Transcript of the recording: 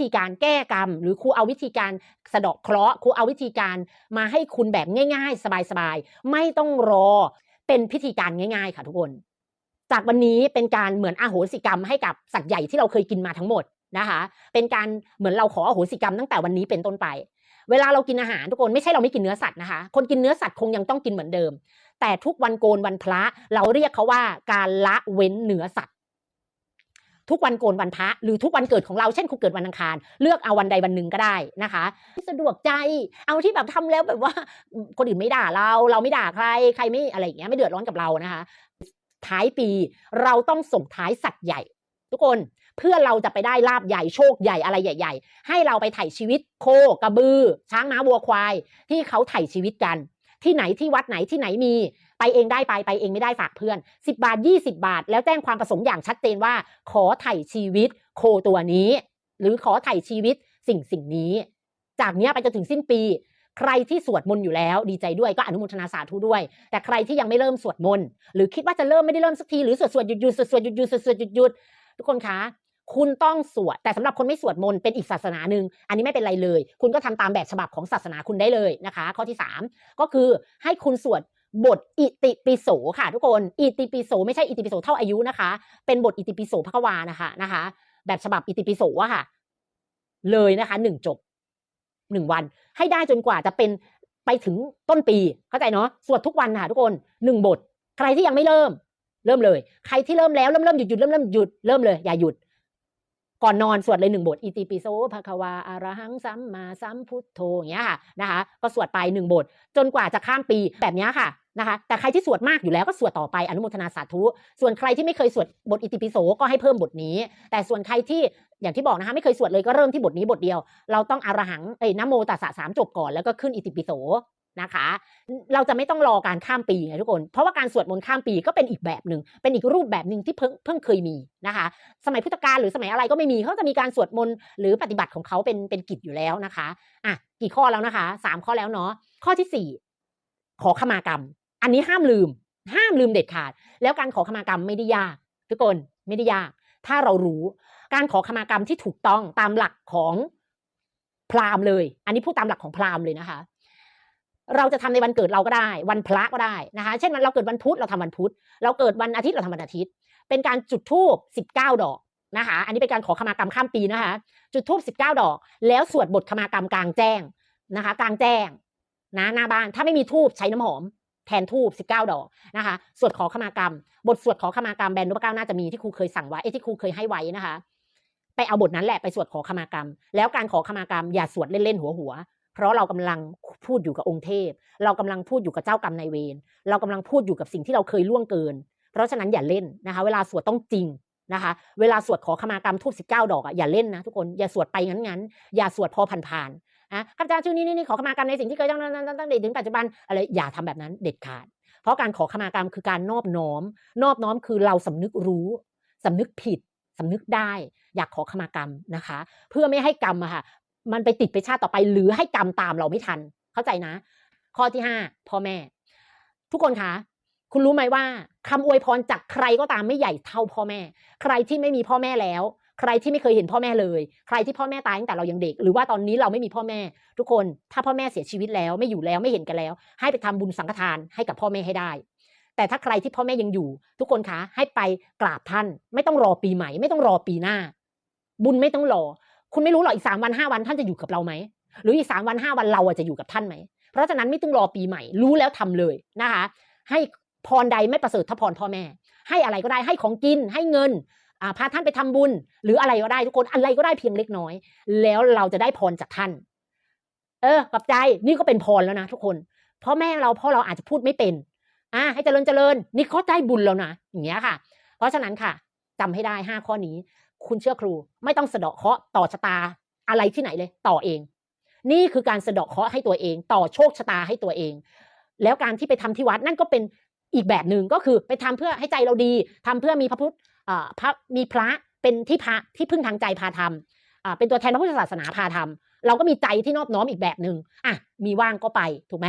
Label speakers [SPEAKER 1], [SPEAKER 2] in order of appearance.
[SPEAKER 1] ธีการแก้กรรม หรือครูเอาวิธีการสะเดาะเคราะห์ครูเอาวิธีการมาให้คุณแบบง่าย ๆ สบายๆ ไม่ต้องรอเป็นพิธีการง่าย ๆ ค่ะทุกคน จากวันนี้เป็นการเหมือนอาโหสิกรรมให้กับสัตว์ใหญ่ที่เราเคยกินมาทั้งหมดนะคะ เป็นการเหมือนเราขออโหสิกรรมตั้งแต่วันนี้เป็นต้นไป เวลาเรากินอาหารทุกคนไม่ใช่เราไม่กินเนื้อสัตว์นะคะ คนกินเนื้อสัตว์คงยังต้องกินเหมือนเดิม แต่ทุกวันโกนวันพระเราเรียกเขาว่าการละเว้นเนื้อสัตว์ ทุกวันโกนวันพระหรือทุกวันเกิดของเราเช่นคุณเกิดวันอังคาร เลือกเอาวันใดวันหนึ่งก็ได้นะคะสะดวกใจเอาที่แบบทำแล้วแบบว่าคนอื่นไม่ด่าเราเราไม่ด่าใครใครไม่อะไรอย่างเงี้ยไม่เดือดร้อนกับเรานะคะ ท้ายปีเราต้องส่งท้ายสัตว์ใหญ่ ทุกคนเพื่อเราจะไปได้ลาบใหญ่โชคใหญ่อะไรใหญ่ ๆ ให้เราไปไถ่ชีวิตโคกระบือ ช้างม้าวัวควาย ที่เขาไถ่ชีวิตกัน ที่ไหนที่วัดไหนที่ไหนมี ไปเองได้ไปไปเองไม่ได้ฝากเพื่อน 10 บาท 20 บาท แล้วแจ้งความประสงค์อย่างชัดเจนว่า ขอไถ่ชีวิตโคตัวนี้ หรือขอไถ่ชีวิตสิ่งสิ่งนี้ จากเนี้ยไปจนถึงสิ้นปี ใครที่สวดมนต์อยู่แล้ว ดีใจด้วยก็อนุโมทนาสาธุด้วย แต่ใครที่ยังไม่เริ่มสวดมนต์หรือคิดว่าจะเริ่มไม่ได้เริ่มสักทีหรือสวดสวดหยุดหยุดสวดสวดหยุดหยุดสวดสวดหยุดหยุดทุกคนคะคุณต้องสวด แต่สำหรับคนไม่สวดมนต์เป็นอีกศาสนาหนึ่งอันนี้ไม่เป็นไรเลย คุณก็ทำตามแบบฉบับของศาสนาคุณได้เลยนะคะ ข้อที่ 3 ก็คือให้คุณสวด บทอิติปิโสค่ะ ทุกคนอิติปิโสไม่ใช่อิติปิโสเท่าอายุนะคะ เป็นบทอิติปิโสพระกวานะคะนะคะ แบบฉบับอิติปิโสอะค่ะ เลยนะคะหนึ่งจบหนึ่งวัน ให้ได้จนกว่าจะเป็นไปถึงต้นปีเข้าใจเนาะสวดทุกวันค่ะทุกคนหนึ่งบท ใครที่ยังไม่เริ่ม เริ่มเลย ใครที่เริ่มแล้วเริ่มเริ่มหยุดหยุดเริ่มเริ่มหยุดเริ่มเลยอย่าหยุดก่อนนอนสวดเลยหนึ่งบทอิติปิโสภคะวาอะระหังสัมมาสัมพุทโธอย่างเงี้ยค่ะนะคะ ก็สวดไปหนึ่งบท จนกว่าจะข้ามปีแบบเนี้ยค่ะ นะคะ แต่ใครที่สวดมากอยู่แล้วก็สวดต่อไปอนุโมทนาสาธุ ส่วนใครที่ไม่เคยสวดบทอิติปิโสก็ให้เพิ่มบทนี้ แต่ส่วนใครที่อย่างที่บอกนะคะไม่เคยสวดเลยก็เริ่มที่บทนี้บทเดียว เราต้องอารหังเอ้ยนโมตัสสะสามจบก่อนแล้วก็ขึ้นอิติปิโสนะคะ เราจะไม่ต้องรอการข้ามปีไงทุกคน เพราะว่าการสวดมนต์ข้ามปีก็เป็นอีกแบบหนึ่ง เป็นอีกรูปแบบหนึ่งที่เพิ่งเพิ่งเคยมีนะคะ สมัยพุทธกาลหรือสมัยอะไรก็ไม่มีเขาจะมีการสวดมนต์หรือปฏิบัติของเขาเป็นเป็นกิจอยู่แล้วนะคะ อะ กี่ข้อแล้วนะคะสามข้อแล้วเนาะ ข้อที่สี่ขอขมากรรม อันนี้ห้ามลืม ห้ามลืมเด็ดขาด แล้วการขอขมากรรมไม่ได้ยาก ทุกคนไม่ได้ยาก ถ้าเรารู้การขอขมากรรมที่ถูกต้องตามหลักของพราหมณ์เลย อันนี้พูดตามหลักของพราหมณ์เลยนะคะ เราจะทำในวันเกิดเราก็ได้ วันพระก็ได้นะคะ เช่นวันเราเกิดวันพุธเราทำวันพุธ เราเกิดวันอาทิตย์เราทำวันอาทิตย์ เป็นการจุดธูป19ดอกนะคะ อันนี้เป็นการขอขมากรรมข้ามปีนะคะ จุดธูป19ดอก แล้วสวดบทขมากรรมกลางแจ้งนะคะ กลางแจ้งนะหน้าบ้าน ถ้าไม่มีธูปใช้น้ำหอม แทนทูบ19 ดอกนะคะสวดขอขมากรรม บทสวดขอขมากรรมแบรนด์นุปเก้าน่าจะมีที่ครูเคยสั่งไว้เอ้ที่ครูเคยให้ไว้นะคะ ไปเอาบทนั้นแหละไปสวดขอขมากรรม แล้วการขอขมากรรมอย่าสวดเล่นๆหัวหัวๆเพราะเรากำลังพูดอยู่กับองค์เทพ เรากำลังพูดอยู่กับเจ้ากรรมนายเวรเรากำลังพูดอยู่กับสิ่งที่เราเคยล่วงเกิน เพราะฉะนั้นอย่าเล่นนะคะ เวลาสวดต้องจริงนะคะ เวลาสวดขอขมากรรมทูบ19ดอกอะอย่าเล่นนะทุกคนอย่าสวดไปงั้นๆอย่าสวดพอผ่านๆ นะข้าพเจ้าชื่อนี้นี่ขอขมากรรมในสิ่งที่เคยตั้งตั้งตั้งตั้งถึงปัจจุบันอะไรอย่าทำแบบนั้นเด็ดขาด เพราะการขอขมากรรมคือการนอบน้อม นอบน้อมคือเราสำนึกรู้สำนึกผิดสำนึกได้ อยากขอขมากรรมนะคะ เพื่อไม่ให้กรรมอะค่ะมันไปติดไปชาติต่อไป หรือให้กรรมตามเราไม่ทัน เข้าใจนะ ข้อที่ห้าพ่อแม่ ทุกคนคะคุณรู้ไหมว่าคำอวยพรจากใครก็ตามไม่ใหญ่เท่าพ่อแม่ ใครที่ไม่มีพ่อแม่แล้ว ใครที่ไม่เคยเห็นพ่อแม่เลย ใครที่พ่อแม่ตายตั้งแต่เรายังเด็ก หรือว่าตอนนี้เราไม่มีพ่อแม่ ทุกคนถ้าพ่อแม่เสียชีวิตแล้วไม่อยู่แล้วไม่เห็นกันแล้ว ให้ไปทำบุญสังฆทานให้กับพ่อแม่ให้ได้ แต่ถ้าใครที่พ่อแม่ยังอยู่ ทุกคนคะให้ไปกราบท่าน ไม่ต้องรอปีใหม่ ไม่ต้องรอปีหน้า บุญไม่ต้องรอ คุณไม่รู้หรอกอีกสามวันห้าวันท่านจะอยู่กับเราไหมหรืออีกสามวันห้าวันเราอะจะอยู่กับท่านไหมเพราะฉะนั้นไม่ต้องรอปีใหม่ รู้แล้วทำเลยนะคะ ให้พรใดไม่ประเสริฐเท่าพรพ่อแม่ ให้อะไรก็ได้ให้ของกินให้เงิน พาท่านไปทำบุญ หรืออะไรก็ได้ทุกคนอะไรก็ได้เพียงเล็กน้อย แล้วเราจะได้พรจากท่าน เออกับใจนี่ก็เป็นพรแล้วนะทุกคนพ่อแม่เราพ่อเราอาจจะพูดไม่เป็น อ่า ให้เจริญเจริญ นี่เขาได้บุญแล้วนะอย่างเงี้ยค่ะ เพราะฉะนั้นค่ะจำให้ได้ห้าข้อนี้ คุณเชื่อครู ไม่ต้องสะเดาะเคาะต่อชะตาอะไรที่ไหนเลย ต่อเอง นี่คือการสะเดาะเคาะให้ตัวเอง ต่อโชคชะตาให้ตัวเอง แล้วการที่ไปทำที่วัดนั่นก็เป็นอีกแบบหนึ่งก็คือไปทำเพื่อให้ใจเราดีทำเพื่อมีพระพุทธ พระมีพระเป็นที่พระที่พึ่งทางใจพาทำอ่าเป็นตัวแทนพระพุทธศาสนาพาทำเราก็มีใจที่นอบน้อมอีกแบบหนึ่งอะมีว่างก็ไปถูกไหม